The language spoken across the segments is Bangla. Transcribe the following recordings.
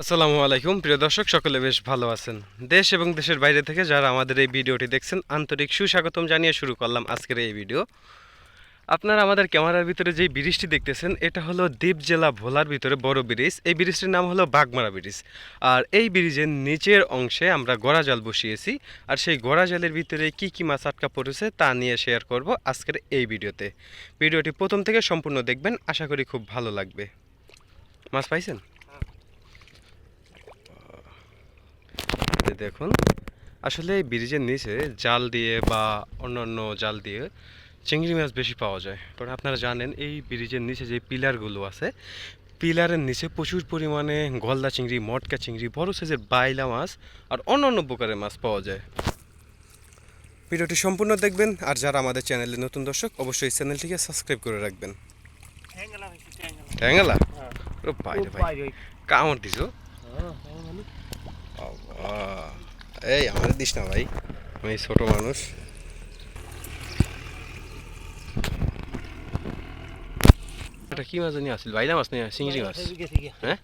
আসসালামু আলাইকুম। প্রিয় দর্শক, সকলে বেশ ভালো আছেন। দেশ এবং দেশের বাইরে থেকে যারা আমাদের এই ভিডিওটি দেখছেন, আন্তরিক সুস্বাগতম জানিয়ে শুরু করলাম আজকের এই ভিডিও। আপনারা আমাদের ক্যামেরার ভিতরে যেই ব্রিজটি দেখতেছেন, এটা হলো দ্বীপ জেলা ভোলার ভিতরে বড় ব্রিজ। এই ব্রিজটির নাম হলো বাগমারা ব্রিজ। আর এই ব্রিজের নিচের অংশে আমরা গড়া জাল বসিয়েছি। আর সেই গড়া জালের ভিতরে কি কি মাছ আটকা পড়েছে, তা নিয়ে শেয়ার করব আজকের এই ভিডিওতে। ভিডিওটি প্রথম থেকে সম্পূর্ণ দেখবেন, আশা করি খুব ভালো লাগবে। মাছ পাইছেন? দেখুন, আসলে এই ব্রিজের নিচে জাল দিয়ে বা অন্যান্য জাল দিয়ে চিংড়ি মাছ বেশি পাওয়া যায়। কারণ আপনারা জানেন, এই ব্রিজের নিচে যে পিলারগুলো আছে, পিলারের নিচে প্রচুর পরিমাণে গলদা চিংড়ি, মটকা চিংড়ি, বড় সাইজের বাইলা মাছ আর অন্যান্য প্রকারের মাছ পাওয়া যায়। ভিডিওটি সম্পূর্ণ দেখবেন আর যারা আমাদের চ্যানেলে নতুন দর্শক, অবশ্যই চ্যানেলটিকে সাবস্ক্রাইব করে রাখবেন। ট্যাঙ্গালা ভাই। কামড় দিছো? এই আমার দিস না ভাই। আমি ছোট মানুষ। এটা কি মাছ জানি আসছিল বাইলা মাছ নেই চিংড়ি মাছ হ্যাঁ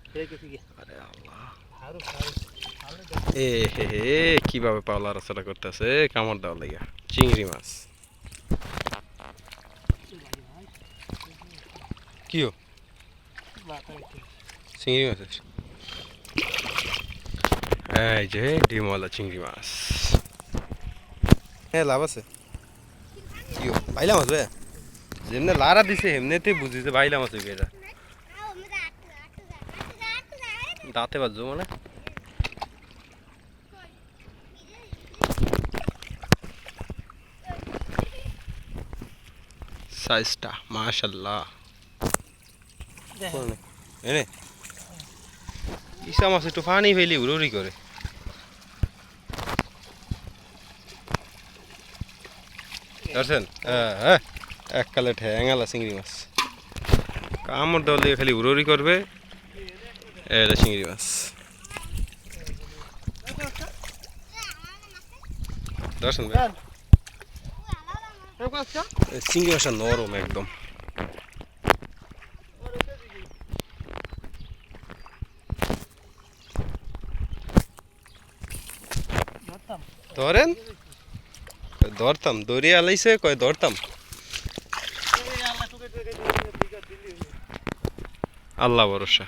আরে আল্লাহ এ হে হে কীভাবে পাওলা রাস্তাটা করতেছে কামড় দেওয়ার লাগিয়া চিংড়ি মাছ কিও চিংড়ি মাছ এই যে ডিমওয়ালা চিংড়ি মাছ হ্যাঁ লাভ আছে কিও বাইলা মাছ ভাই যেমনি লারা দিছে এমনিতে বুঝি যে বাইলা মাছ হইবে এটা। দাঁতে বাজছো মানে? সাইজটা মাশাল্লাহ। এনে। ইসা মাছ একটু পানি ফেলি উড়ি করে। ধরছেন? হ্যাঁ হ্যাঁ। এককালে ঠ্যাঙালা চিংড়ি মাছ। কামড় দেওয়ার দিয়ে খালি উড়ি করবে এটা চিংড়ি মাছ। দর্শন চিংড়ি মাছটা নরম একদম। ধরেন? ধরতাম? দড়িয়ে আলাইছে, কয় ধরতাম? আল্লাহ ভরসা।